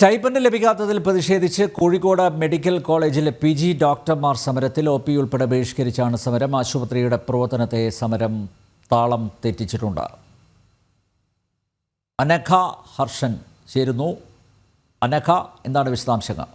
Stipend ലഭിക്കാത്തതിൽ പ്രതിഷേധിച്ച് Kozhikode medical കോളേജിലെ പി ജി ഡോക്ടർമാർ സമരത്തിൽ ഒ പി ഉൾപ്പെടെ ബഹിഷ്കരിച്ചാണ് സമരം. ആശുപത്രിയുടെ പ്രവർത്തനത്തെ സമരം താളം തെറ്റിച്ചിട്ടുണ്ട്. അനഘ ഹർഷൻ ചേരുന്നു. അനഘ എന്താണ് വിശദാംശങ്ങൾ?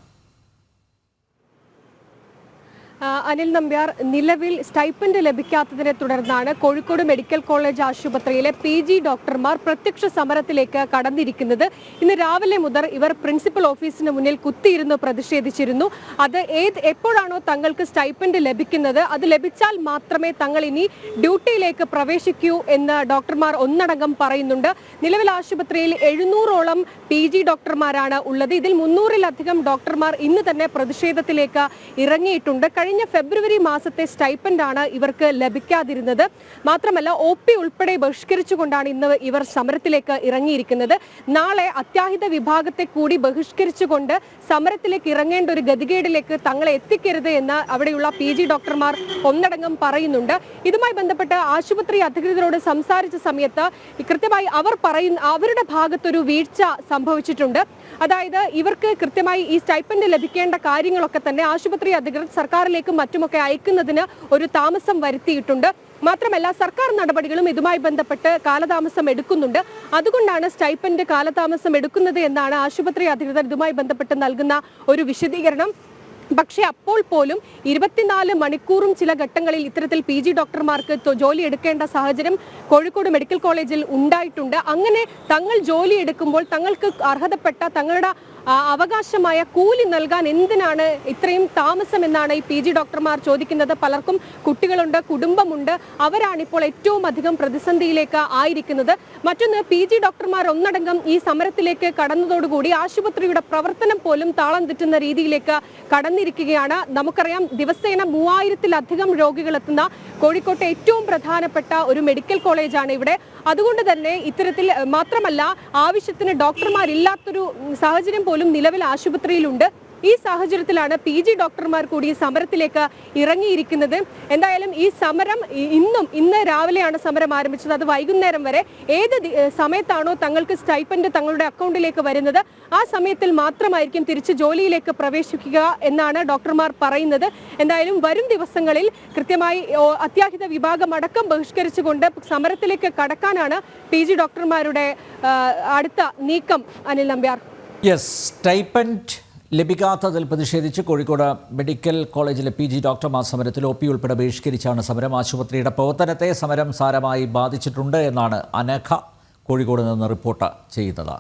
അനിൽ നമ്പ്യാർ നിലവിൽ സ്റ്റൈപ്പൻഡ് ലഭിക്കാത്തതിനെ തുടർന്നാണ് കോഴിക്കോട് മെഡിക്കൽ കോളേജ് ആശുപത്രിയിലെ പി ജി ഡോക്ടർമാർ പ്രത്യക്ഷ സമരത്തിലേക്ക് കടന്നിരിക്കുന്നത്. ഇന്ന് രാവിലെ മുതൽ ഇവർ പ്രിൻസിപ്പൽ ഓഫീസിന് മുന്നിൽ കുത്തിയിരുന്ന് പ്രതിഷേധിച്ചിരുന്നു. അത് ഏത് എപ്പോഴാണോ തങ്ങൾക്ക് സ്റ്റൈപ്പൻഡ് ലഭിക്കുന്നത് അത് ലഭിച്ചാൽ മാത്രമേ തങ്ങൾ ഇനി ഡ്യൂട്ടിയിലേക്ക് പ്രവേശിക്കൂ എന്ന് ഡോക്ടർമാർ ഒന്നടങ്കം പറയുന്നുണ്ട്. നിലവിൽ ആശുപത്രിയിൽ എഴുന്നൂറോളം പി ജി ഡോക്ടർമാരാണ് ഉള്ളത്. ഇതിൽ മുന്നൂറിലധികം ഡോക്ടർമാർ ഇന്ന് തന്നെ പ്രതിഷേധത്തിലേക്ക് ഇറങ്ങിയിട്ടുണ്ട്. കഴിഞ്ഞ ഫെബ്രുവരി മാസത്തെ സ്റ്റൈപ്പൻഡ് ആണ് ഇവർക്ക് ലഭിക്കാതിരുന്നത്. മാത്രമല്ല ഒ പി ഉൾപ്പെടെ ബഹിഷ്കരിച്ചുകൊണ്ടാണ് ഇന്ന് ഇവർ സമരത്തിലേക്ക് ഇറങ്ങിയിരിക്കുന്നത്. നാളെ അത്യാഹിത വിഭാഗത്തെ കൂടി ബഹിഷ്കരിച്ചുകൊണ്ട് സമരത്തിലേക്ക് ഇറങ്ങേണ്ട ഒരു ഗതികേടിലേക്ക് തങ്ങളെ എത്തിക്കരുത് എന്ന് അവിടെയുള്ള പി ജി ഡോക്ടർമാർ ഒന്നടങ്കം പറയുന്നുണ്ട്. ഇതുമായി ബന്ധപ്പെട്ട് ആശുപത്രി അധികൃതരോട് സംസാരിച്ച സമയത്ത് കൃത്യമായി അവർ പറയുന്ന അവരുടെ ഭാഗത്തൊരു വീഴ്ച സംഭവിച്ചിട്ടുണ്ട്. അതായത് ഇവർക്ക് കൃത്യമായി ഈ സ്റ്റൈപ്പൻഡ് ലഭിക്കേണ്ട കാര്യങ്ങളൊക്കെ തന്നെ ആശുപത്രി അധികൃതർ സർക്കാരിലേക്കും മറ്റുമൊക്കെ അയക്കുന്നതിന് ഒരു താമസം വരുത്തിയിട്ടുണ്ട്. മാത്രമല്ല സർക്കാർ നടപടികളും ഇതുമായി ബന്ധപ്പെട്ട് കാലതാമസം എടുക്കുന്നുണ്ട്. അതുകൊണ്ടാണ് സ്റ്റൈപ്പൻഡ് കാലതാമസം എടുക്കുന്നത് എന്നാണ് ആശുപത്രി അധികൃതർ ഇതുമായി ബന്ധപ്പെട്ട് നൽകുന്ന ഒരു വിശദീകരണം. പക്ഷേ അപ്പോൾ പോലും ഇരുപത്തിനാല് മണിക്കൂറും ചില ഘട്ടങ്ങളിൽ ഇത്തരത്തിൽ പി ജി ഡോക്ടർമാർക്ക് ജോലി എടുക്കേണ്ട സാഹചര്യം കോഴിക്കോട് മെഡിക്കൽ കോളേജിൽ ഉണ്ടായിട്ടുണ്ട്. അങ്ങനെ തങ്ങൾ ജോലി എടുക്കുമ്പോൾ തങ്ങൾക്ക് അർഹതപ്പെട്ട തങ്ങളുടെ അവകാശമായ കൂലി നൽകാൻ എന്തിനാണ് ഇത്രയും താമസം എന്നാണ് ഈ പി ജി ഡോക്ടർമാർ ചോദിക്കുന്നത്. പലർക്കും കുട്ടികളുണ്ട് കുടുംബമുണ്ട്. അവരാണിപ്പോൾ ഏറ്റവും അധികം പ്രതിസന്ധിയിലേക്ക് ആയിരിക്കുന്നത്. മറ്റൊന്ന് പി ജി ഡോക്ടർമാർ ഒന്നടങ്കം ഈ സമരത്തിലേക്ക് കടന്നതോടുകൂടി ആശുപത്രിയുടെ പ്രവർത്തനം പോലും താളം തെറ്റുന്ന രീതിയിലേക്ക് കടന്നിരിക്കുകയാണ് നമുക്കറിയാം ദിവസേന മൂവായിരത്തിലധികം രോഗികൾ എത്തുന്ന കോഴിക്കോട്ടെ ഏറ്റവും പ്രധാനപ്പെട്ട ഒരു മെഡിക്കൽ കോളേജാണ് ഇവിടെ. അതുകൊണ്ട് തന്നെ ഇത്തരത്തിൽ മാത്രമല്ല ആവശ്യത്തിന് ഡോക്ടർമാരില്ലാത്തൊരു സാഹചര്യം പോലും നിലവിൽ ആശുപത്രിയിലുണ്ട്. ഈ സാഹചര്യത്തിലാണ് പി ജി ഡോക്ടർമാർ കൂടി സമരത്തിലേക്ക് ഇറങ്ങിയിരിക്കുന്നത്. എന്തായാലും ഈ സമരം ഇന്നും ഇന്ന് രാവിലെയാണ് സമരം ആരംഭിച്ചത്. അത് വൈകുന്നേരം വരെ ഏത് സമയത്താണോ തങ്ങൾക്ക് സ്റ്റൈപ്പൻഡ് തങ്ങളുടെ അക്കൗണ്ടിലേക്ക് വരുന്നത് ആ സമയത്തിൽ മാത്രമായിരിക്കും തിരിച്ച് ജോലിയിലേക്ക് പ്രവേശിക്കുക എന്നാണ് ഡോക്ടർമാർ പറയുന്നത്. എന്തായാലും വരും ദിവസങ്ങളിൽ കൃത്യമായി അത്യാഹിത വിഭാഗം അടക്കം ബഹിഷ്കരിച്ചുകൊണ്ട് സമരത്തിലേക്ക് കടക്കാനാണ് പി ജി ഡോക്ടർമാരുടെ അടുത്ത നീക്കം. അനിൽ നമ്പ്യാർ. യെസ് സ്റ്റൈപ്പൻഡ് ലഭിക്കാത്തതിൽ പ്രതിഷേധിച്ച് കോഴിക്കോട് മെഡിക്കൽ കോളേജിലെ പി ജി ഡോക്ടർമാർ സമരത്തിൽ ഒ പി ഉൾപ്പെടെ ബഹിഷ്കരിച്ചാണ് സമരം. ആശുപത്രിയുടെ പ്രവർത്തനത്തെ സമരം സാരമായി ബാധിച്ചിട്ടുണ്ട് എന്നാണ് അനഘ കോഴിക്കോട് നിന്ന് റിപ്പോർട്ട് ചെയ്യുന്നത്.